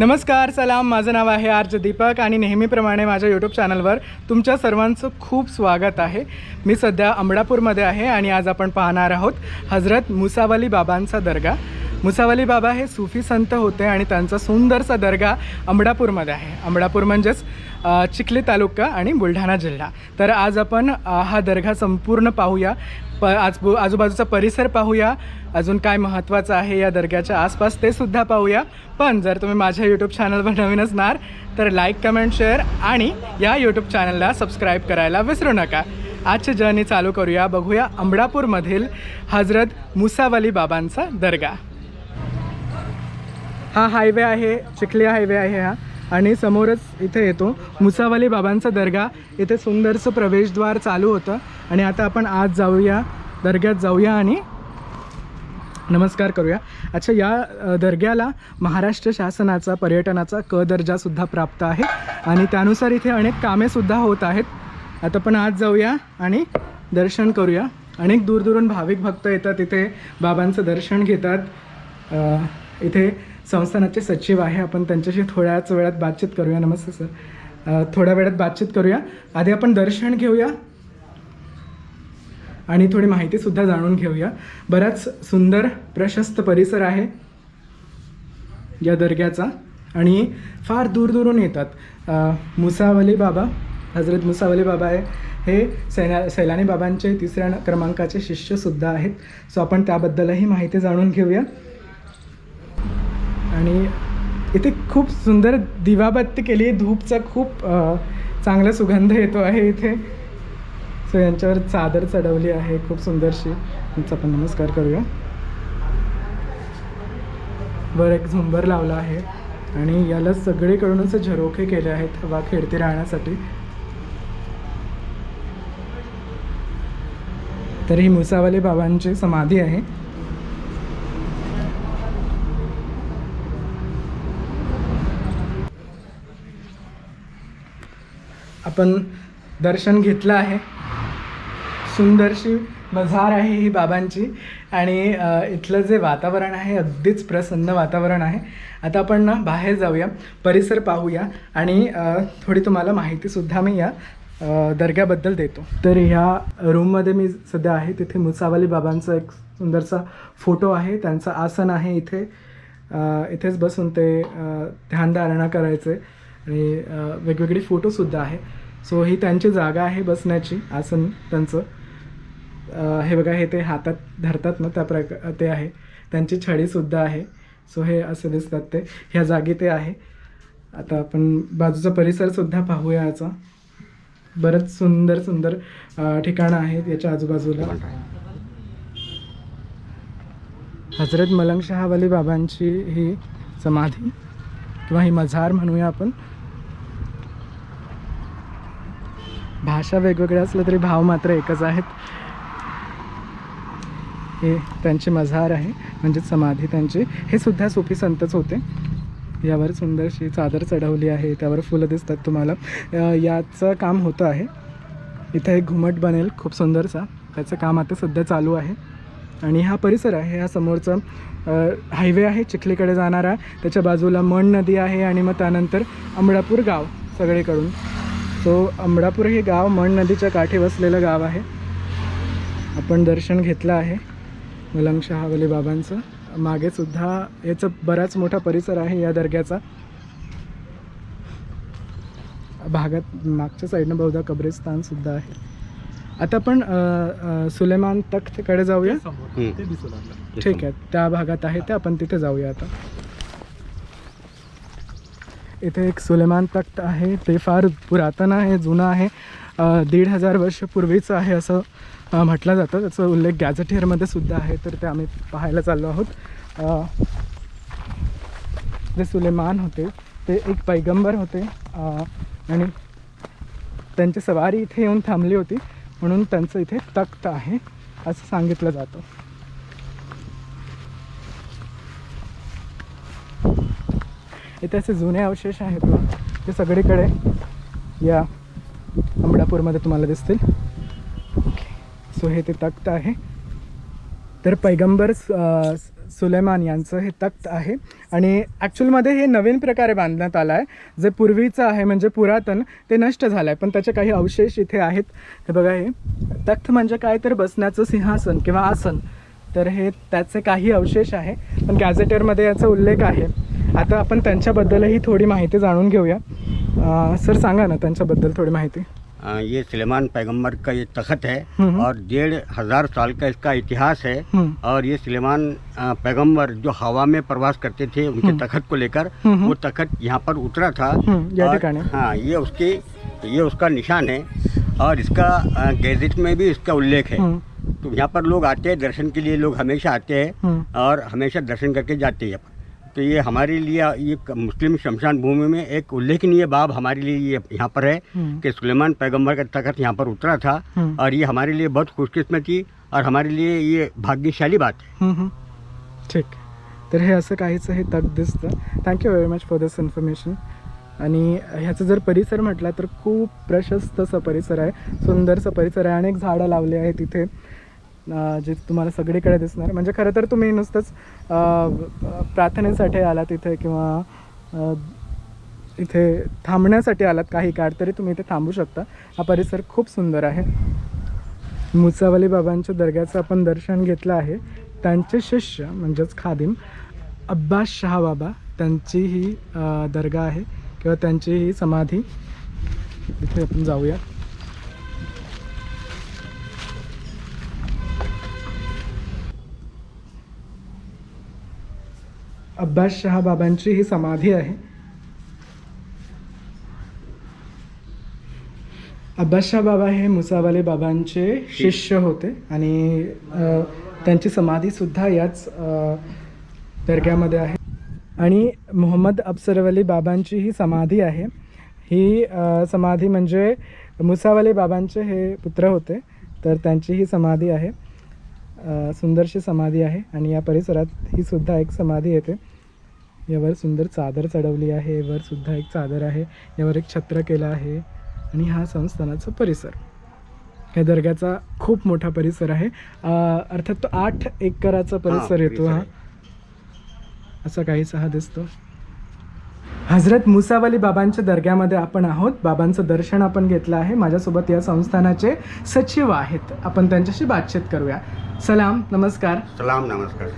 नमस्कार सलाम. माझं नाव आहे आर्ज दीपक आणि नेहमीप्रमाणे माझ्या यूट्यूब चॅनलवर तुमच्या सर्वांचं खूप स्वागत आहे. मी सध्या अमडापूरमध्ये आहे आणि आज आपण पाहणार आहोत हजरत मुसावली बाबांचा दर्गा. मुसावली बाबा हे सुफी संत होते आणि त्यांचा सुंदरसा दर्गा अमडापूरमध्ये आहे. अमडापूर म्हणजेच चिखली तालुका आणि बुलढाणा जिल्हा. तर आज आपण हा दर्गा संपूर्ण पाहूया. प आज आजूबाजूचा परिसर पाहूया. अजून काय महत्त्वाचं आहे या दर्ग्याच्या आसपास ते सुद्धा पाहूया. पण जर तुम्ही माझ्या यूट्यूब चॅनलवर नवीन असणार तर लाईक कमेंट शेअर आणि या यूट्यूब चॅनलला सबस्क्राईब करायला विसरू नका. आजची जर्नी चालू करूया. बघूया अमडापूरमधील हजरत मुसावली बाबांचा दर्गा. हा हायवे आहे चिखली हायवे आहे हा. आणि समोरच इथे येतो मुसावाली बाबांचा दर्गा. इथे सुंदरसं प्रवेशद्वार चालू होतं. आणि आता आपण आज जाऊया दर्ग्यात जाऊया आणि नमस्कार करूया. अच्छा या दर्ग्याला महाराष्ट्र शासनाचा पर्यटनाचा क दर्जासुद्धा प्राप्त आहे. आणि त्यानुसार इथे अनेक कामेसुद्धा होत आहेत. आता पण आज जाऊया आणि दर्शन करूया. अनेक दूरदूरून भाविक भक्त येतात इथे बाबांचं दर्शन घेतात. इथे संस्थानाचे सचिव आहे. आपण त्यांच्याशी थोड्याच वेळात बातचीत करूया. नमस्ते सर. थोड्या वेळात बातचीत करूया. आधी आपण दर्शन घेऊया आणि थोडी माहितीसुद्धा जाणून घेऊया. बराच सुंदर प्रशस्त परिसर आहे या दर्ग्याचा आणि फार दूरदूरून येतात. मुसावली बाबा हजरत मुसावली बाबा आहे. हे सैना सैलानी बाबांचे तिसऱ्या क्रमांकाचे शिष्यसुद्धा आहेत. सो आपण त्याबद्दलही माहिती जाणून घेऊया. आणि इथे खूप सुंदर दिवाबत्ती केली. आहे धूपचा खूप चांगला सुगंध येतो आहे इथे. सो यांच्यावर चादर चढवली आहे खूप सुंदरशी. त्यांचा आपण नमस्कार करूया. वर एक झुंबर लावला आहे आणि याला सगळीकडून असं झरोखे केले आहेत हवा खेळते राहण्यासाठी. तर ही मुसावाले बाबांची समाधी आहे. आपण दर्शन घेतलं आहे. सुंदरशी मझार आहे ही बाबांची. आणि इथलं जे वातावरण आहे अगदीच प्रसन्न वातावरण आहे. आता आपण ना बाहेर जाऊया परिसर पाहूया आणि थोडी तुम्हाला माहितीसुद्धा मी या दर्ग्याबद्दल देतो. तर ह्या रूममध्ये मी सध्या आहे तिथे मुसावली बाबांचा एक सुंदरसा फोटो आहे त्यांचं आसन आहे इथे. इथेच बसून ते ध्यानधारणा करायचे. आणि वेगवेगळे फोटोसुद्धा आहे. सो ही त्यांची जागा आहे बसण्याची आसन त्यांचं. हे बघा हे ते हातात धरतात ना त्या प्रकार ते आहे. त्यांची छडीसुद्धा आहे. सो हे असे दिसतात ते. ह्या जागी ते आहे. आता आपण बाजूचा परिसरसुद्धा पाहूया याचा. बरंच सुंदर सुंदर ठिकाणं आहेत याच्या आजूबाजूला. हजरत मलंग शहावली बाबांची ही समाधी किंवा ही मझार म्हणूया आपण. भाषा वेगवेगळ्या असल्या तरी भाव मात्र एकच आहेत. हे त्यांची मझार आहे म्हणजे समाधी त्यांची. हे सुद्धा सोपी संतच होते. यावर सुंदरशी चादर चढवली आहे त्यावर फुलं दिसतात तुम्हाला. याचं काम होतं आहे. इथं एक घुमट बनेल खूप सुंदरसा. त्याचं काम आता सध्या चालू आहे. आणि हा परिसर आहे हा समोरचा हायवे आहे चिखलीकडे जाणारा. त्याच्या बाजूला मण नदी आहे आणि मग त्यानंतर अमळापूर गाव सगळीकडून. सो अमडापूर हे गाव मण नदीच्या काठी वसलेलं गाव आहे. आपण दर्शन घेतलं आहे. मलंग शहावली बाबांचं. मागे सुद्धा याचा बराच मोठा परिसर आहे या दर्ग्याचा. भागात मागच्या साईडनं बहुधा कब्रिस्तान सुद्धा आहे. आता आपण सुलेमान तख्तकडे जाऊया. ठीक आहे. त्या भागात आहे ते. आपण तिथे जाऊया आता. इथे एक सुलेमान तख्त आहे. ते फार पुरातन आहे जुनं आहे. दीड हजार वर्ष पूर्वीचं आहे असं म्हटलं जातं. त्याचा उल्लेख गॅझेटियरमध्ये सुद्धा आहे तर ते आम्ही पाहायला चाललो आहोत. जे सुलेमान होते ते एक पैगंबर होते. आणि त्यांची सवारी इथे येऊन थांबली होती म्हणून त्यांचं इथे तख्त आहे असं सांगितलं जातं. हे असे जुने अवशेष आहेत ना ते सगळीकडे या अंबडापूरमध्ये तुम्हाला दिसतील. ओके सो हे ते तख्त आहे. तर पैगंबर स- सुलेमान यांचं हे तख्त आहे. आणि ॲक्च्युअलमध्ये हे नवीन प्रकारे बांधण्यात आलं आहे. जे पूर्वीचं आहे म्हणजे पुरातन ते नष्ट झालं आहे पण त्याचे काही अवशेष इथे आहेत. हे बघा हे. तख्त म्हणजे काय? तर बसण्याचं सिंहासन किंवा आसन. तर हे त्याचे काही अवशेष आहे. पण गॅझेटरमध्ये याचा उल्लेख आहे. आता आपण त्यांच्याबद्दलही थोडी माहिती जाणून घेऊया अं, सर सांगा ना त्यांच्याबद्दल थोडी माहिती ये सलेमान पैगंबर का ये तख़त है हम्म। और डेढ़ हज़ार साल का इसका इतिहास है हम्म, और ये सलेमान पैगंबर जो हवा में प्रवास करते थे उनके। तख़त को लेकर हम्म। वो तख़त यहाँ पर उतरा था हम्म, या और- ठिकाणी. हाँ ये उसकी ये उसका निशान है और इसका अ, गैजेट में भी इसका उल्लेख है हम्म, तो यहाँ पर लोग आते हैं दर्शन के लिए लोग हमेशा आते हैं हम्म, और हमेशा दर्शन करके जाते हैं यहाँ पर तो ये हमारे लिए ये मुस्लिम शमशान भूमि में एक उल्लेखनीय बाब हमारे लिए ये यहाँ पर है कि सुलेमान पैगंबर का तखत यहाँ पर उतरा था। और ये हमारे लिए बहुत खुशकिस्मती और हमारे लिए ये भाग्यशाली बात है. ठीक। तर हे असं काहीच हे तक दिसतं. Thank you very much for this information आणि ह्याचा जर परिसर म्हटला तर खूप प्रशस्त असा परिसर आहे. सुंदरसा परिसर आहे. अनेक झाडं लावले आहेत तिथे जे तुम्हाला सगळीकडे दिसणार. म्हणजे खरं तर तुम्ही नुसतंच प्रार्थनेसाठी आलात इथे किंवा इथे थांबण्यासाठी आलात काही काळ तरी तुम्ही इथे थांबू शकता. हा परिसर खूप सुंदर आहे. मुसावली बाबांच्या दर्ग्याचं आपण दर्शन घेतलं आहे. त्यांचे शिष्य म्हणजेच खादिम अब्बास शहा बाबा त्यांची ही दर्गा आहे किंवा त्यांची ही समाधी. इथे आपण जाऊया. अब्बास शहा बाबांची ही समाधी आहे. अब्बासशाह बाबा हे मुसावाले बाबांचे शिष्य होते आणि त्यांची समाधीसुद्धा याच दर्ग्यामध्ये आहे. आणि मोहम्मद अफसरवली बाबांची ही समाधी आहे. ही समाधी म्हणजे मुसावाले बाबांचे हे पुत्र होते तर त्यांची ही समाधी आहे. सुंदरशी समाधी आहे आणि या परिसरात ही सुद्धा एक समाधी येते. यावर सुंदर चादर चढवली आहे यावर सुद्धा एक चादर आहे यावर एक छत्र केलं आहे आणि हा संस्थानाचा परिसर. या दर्ग्याचा खूप मोठा परिसर आहे. अर्थात तो आठ एकराचा परिसर येतो हा. असा काहीसा हा दिसतो. हजरत मुसावली बाबांच्या दर्ग्यामध्ये आपण आहोत. बाबांचं दर्शन आपण घेतलं आहे. माझ्यासोबत या संस्थानाचे सचिव आहेत. आपण त्यांच्याशी बातचीत करूया. सलाम नमस्कार. सलाम नमस्कार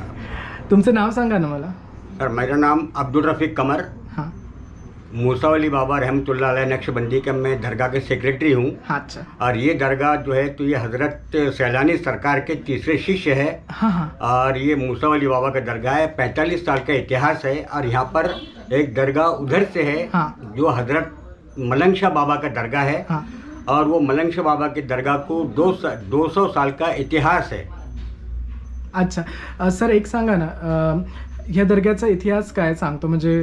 तुमचं नाव सांगा ना मला. सर मेरा नाम अब्दुल रफ़ीक कमर. हां. मूसावली बाबा रहमतुल्लाह अलैह नक्शबंदी का मैं दरगाह के सेक्रेटरी हूँ। हाँ अच्छा। और ये दरगाह जो है तो ये हज़रत सैलानी सरकार के तीसरे शिष्य है। हाँ हाँ। और ये मूसावली बाबा का दरगाह है पैंतालीस साल का इतिहास है। और यहाँ पर एक दरगाह उधर से है हाँ। जो हज़रत मलंग शाह बाबा का दरगाह है। हाँ। और वो मलंग शाह बाबा के दरगाह को दो दो सौ साल का इतिहास है। अच्छा। सर एक सांगा ना। ह्या दर्ग्याचा इतिहास काय सांगतो? म्हणजे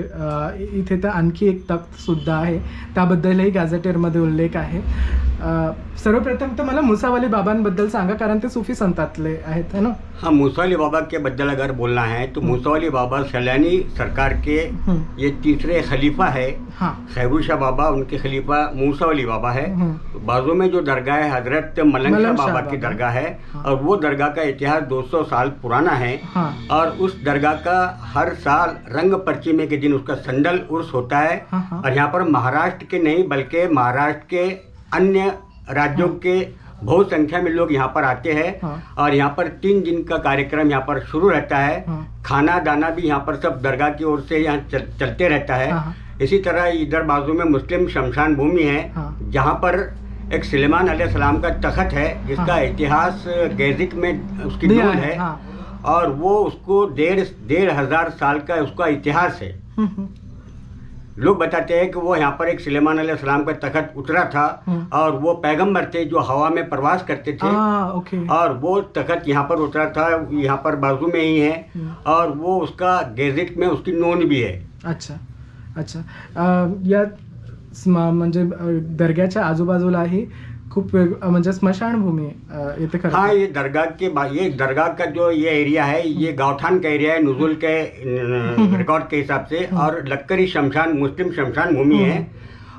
इथे तर आणखी एक तख्त सुद्धा आहे. त्याबद्दलही गॅझेटेरमध्ये उल्लेख आहे. सर्वप्रथम तर मला मुसावाली बाबांबद्दल सांगा कारण ते सुफी संतातले आहेत है ना? हाँ मूसावली बाबा के बद्दल अगर बोलना है तो मूसावली बाबा सैलानी सरकार के ये तीसरे खलीफा है हाँ. शाह बाबा उनके खलीफा मूसावली बाबा है। बाजू में जो दरगाह है हजरत मलंग शाह बाबा की। दरगाह है। और वो दरगाह का इतिहास 200 साल पुराना है। हाँ. और उस दरगाह का हर साल रंग परचिमे के दिन उसका संडल उर्स होता है। हाँ हाँ। और यहाँ पर महाराष्ट्र के नहीं बल्कि महाराष्ट्र के अन्य राज्यों हाँ। के बहुत संख्या में लोग यहाँ पर आते हैं। हाँ। और यहाँ पर तीन दिन का कार्यक्रम यहाँ पर शुरू रहता है। हाँ। खाना दाना भी यहाँ पर सब दरगाह की ओर से यहाँ चल, चलते रहता है। हाँ इसी तरह इधर बाजू में मुस्लिम शमशान भूमि है हाँ। जहाँ पर एक सलेमान अलैहिस्सलाम का तखत है जिसका हाँ। इतिहास गैजिक में उसकी है। है। हाँ। और वो उसको डेढ़ डेढ़ हज़ार साल का उसका इतिहास है। हम्म, हम्म, लोग बताते हैं कि वो यहाँ पर एक सलेमान अलैहिस्सलाम का तखत उतरा था हम्म। और वो पैगंबर थे जो हवा में प्रवास करते थे। हाँ ओके। और वो तखत यहाँ पर उतरा था यहाँ पर बाजू में ही है। और वो उसका गैजेट में उसकी नोंद भी है। अच्छा अच्छा। अ, या म्हणजे दर्ग्याच्या आजूबाजूलाही खूप वेग म्हणजे स्मशानभूमी आहे अ, खरं हाँ ये दरगाह के बा- ये दरगाह का जो ये एरिया है ये गांवठान का एरिया है नुजुल के न- रिकॉर्ड के हिसाब से और लक्करी शमशान मुस्लिम शमशान भूमि है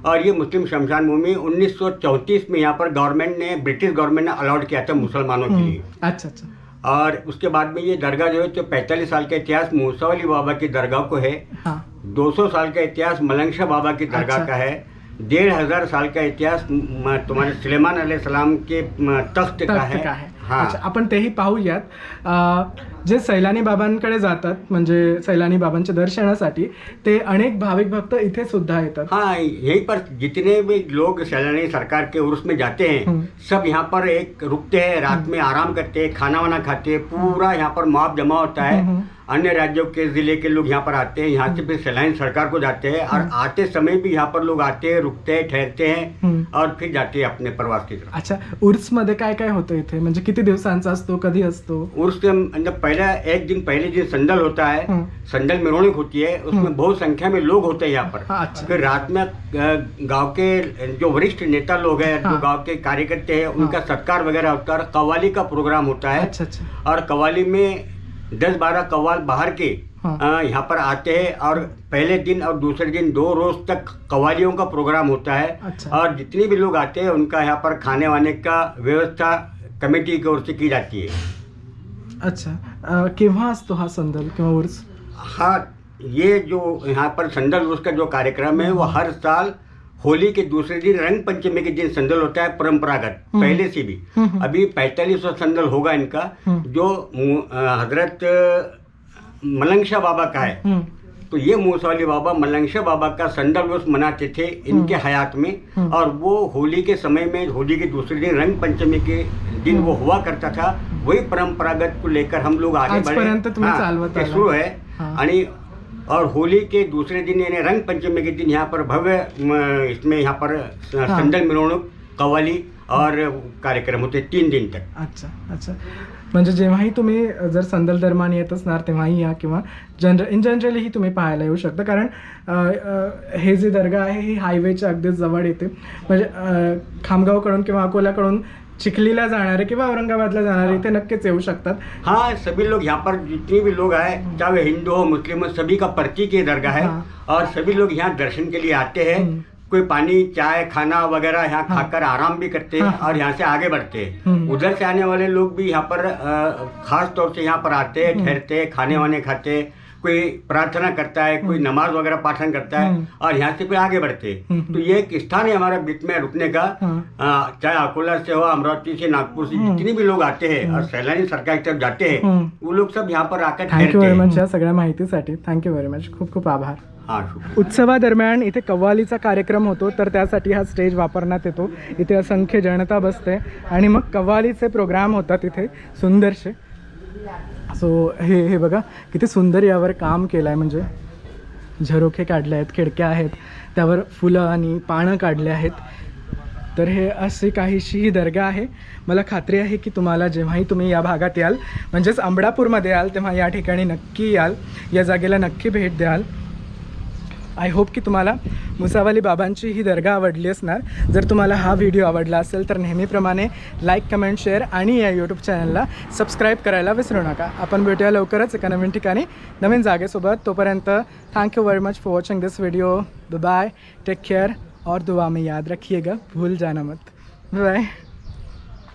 और ये मुस्लिम शमशान भूमि 1934 में यहाँ पर गवर्नमेंट ने ब्रिटिश गवर्नमेंट ने अलाउड किया था मुसलमानों के लिए। अच्छा अच्छा। और उसके बाद में ये दरगाह जो है तो पैंतालीस साल का इतिहास मूसावली बाबा की दरगाह को है हाँ। 200 साल का इतिहास मलंगशा बाबा की दरगाह अच्छा। का है डेढ़ हजार साल का इतिहास तुम्हारे सुलेमान अलैहिस्सलाम के तख्त का है? का हाँ। अच्छा आपण तेही पाहूयात. अं, जे सैलानी बाबांकडे जातात म्हणजे सैलानी बाबांच्या दर्शनासाठी ते अनेक भाविक भक्त इथे सुद्धा येतात. हाँ यहीं पर जितने भी लोग सैलानी सरकार के उर्स में जाते हैं। सब यहाँ पर एक रुकते हैं रात में आराम करते हैं खाना वाना खाते हैं पूरा यहाँ पर मुआव जमा होता है। अन्य राज्यों के ज़िले के लोग यहाँ पर आते हैं यहाँ से फिर सैलानी सरकार को जाते हैं और आते समय भी यहाँ पर लोग आते हैं रुकते हैं ठहरते हैं हम्म. और फिर जाते हैं अपने प्रवास की तरफ़। अच्छा उर्स मध्ये काय काय होतं इथे म्हणजे किती दिवसांचा असतो कधी असतो? उर्स के अंदर पहला एक दिन पहले दिन संदल होता है हम्म. संदल मिरोनिक होती है हम्म. उसमें बहुत संख्या में लोग होते हैं यहाँ पर। हाँ, अच्छा। फिर रात में गाँव के जो वरिष्ठ नेता लोग हैं हाँ। जो गाँव के कार्यकर्ते हैं उनका सत्कार वगैरह होता है और कव्वाली का प्रोग्राम होता है। अच्छा अच्छा। और कवाली में दस बारह कव्वाल बाहर के हाँ। यहाँ पर आते हैं और पहले दिन और दूसरे दिन दो रोज तक कवालियों का प्रोग्राम होता है अच्छा। और जितने भी लोग आते हैं उनका यहाँ पर खाने वाने का व्यवस्था कमेटी की ओर से की जाती है अच्छा केव्हा असतो हा संदल किंवा उर्स हाँ ये जो यहाँ पर संदल उर्स का जो कार्यक्रम है वो हर साल होली के दूसरे दिन रंग पंचमी के दिन संदल होता है परंपरागत। पहले से भी। अभी पैंतालीस सौ संदल होगा इनका। जो हजरत अ, मलंगशा बाबा का है. तो ये मूसवाली बाबा मलंगशा बाबा का संदल उर्स मनाते थे इनके हयात में। और वो होली के समय में होली के दूसरे दिन रंग पंचमी के दिन वो हुआ करता था वही परंपरागत को लेकर हम लोग आगे बढ़े हाँ. सुरू हाँ. आणि और होली के दूसरे दिन यानी रंग पंचमी के दिन यहाँ पर भव्य इसमें यहाँ पर. संदल मिरवणूक कव्वाली और कार्यक्रम होते तीन दिन तक। अच्छा अच्छा। म्हणजे जेव्हाही तुम्ही जर संदल दरम्यान येत असणार तेव्हाही या किंवा जनरल इन जनरलीही तुम्ही पाहायला येऊ शकता. कारण हे जे दर्गा आहे ही हायवेच्या अगदीच जवळ येते. म्हणजे खामगावकडून किंवा अकोल्याकडून चिखलीला जाणारे किंवा औरंगाबादला जाणारे इथे नक्कीच येऊ शकतात हाँ सभी लोग यहाँ पर जितने भी लोग आए चाहे हिंदू हो मुस्लिम हो सभी का प्रतीक ये दरगाह है हाँ। और सभी लोग यहाँ दर्शन के लिए आते हैं। कोई पानी चाय खाना वगैरह यहाँ। खाकर आराम भी करते हैं। और यहाँ से आगे बढ़ते हैं। उधर से आने वाले लोग भी यहाँ पर अ, खास तौर से यहाँ पर आते हैं। ठहरते हैं खाने वाने खाते हैं कोई प्रार्थना करता है कोई नमाज वगैरह पाठन करता है। और यहाँ से फिर आगे बढ़ते। हैं। तो ये एक स्थान है हमारा बीच में रुकने का। चाहे अकोला से हो अमरावती से नागपुर से। जितने भी लोग आते हैं और सैलानी सरकार की तरफ जाते हैं. वो लोग सब यहाँ पर आकर थँक्यू ठहरते व्हेरी हैं। मच या सगळ्या माहितीसाठी. थँक्यू व्हेरी मच खूप खूप आभार. उत्सवादरम्यान इथे कव्वालीचा कार्यक्रम होतो तर त्यासाठी हा स्टेज वापरण्यात येतो. इथे असंख्य जनता बसते. आणि मग कव्वालीचे प्रोग्राम होतात इथे सुंदरसे. सो हे हे बघा किती सुंदर यावर काम केलं आहे म्हणजे. झरोखे काढले आहेत खिडक्या आहेत त्यावर फुलं आणि पानं काढले आहेत. तर हे अशी काहीशी ही दर्गा आहे. मला खात्री आहे की तुम्हाला जेव्हाही तुम्ही या भागात याल म्हणजेच आंबडापूरमध्ये याल तेव्हा या ठिकाणी नक्की याल. या जागेला नक्की भेट द्याल. आय होप की तुम्हाला मुसावाली बाबांची ही दर्गा आवडली असणार. जर तुम्हाला हा व्हिडिओ आवडला असेल तर नेहमीप्रमाणे लाईक कमेंट शेअर आणि या यूट्यूब चॅनलला सबस्क्राईब करायला विसरू नका. आपण भेटूया लवकरच एका नवीन ठिकाणी नवीन जागेसोबत. तोपर्यंत thank you very much for watching this video bye take care और दुआ में याद रखिएगा. भूल जाना मत. बाय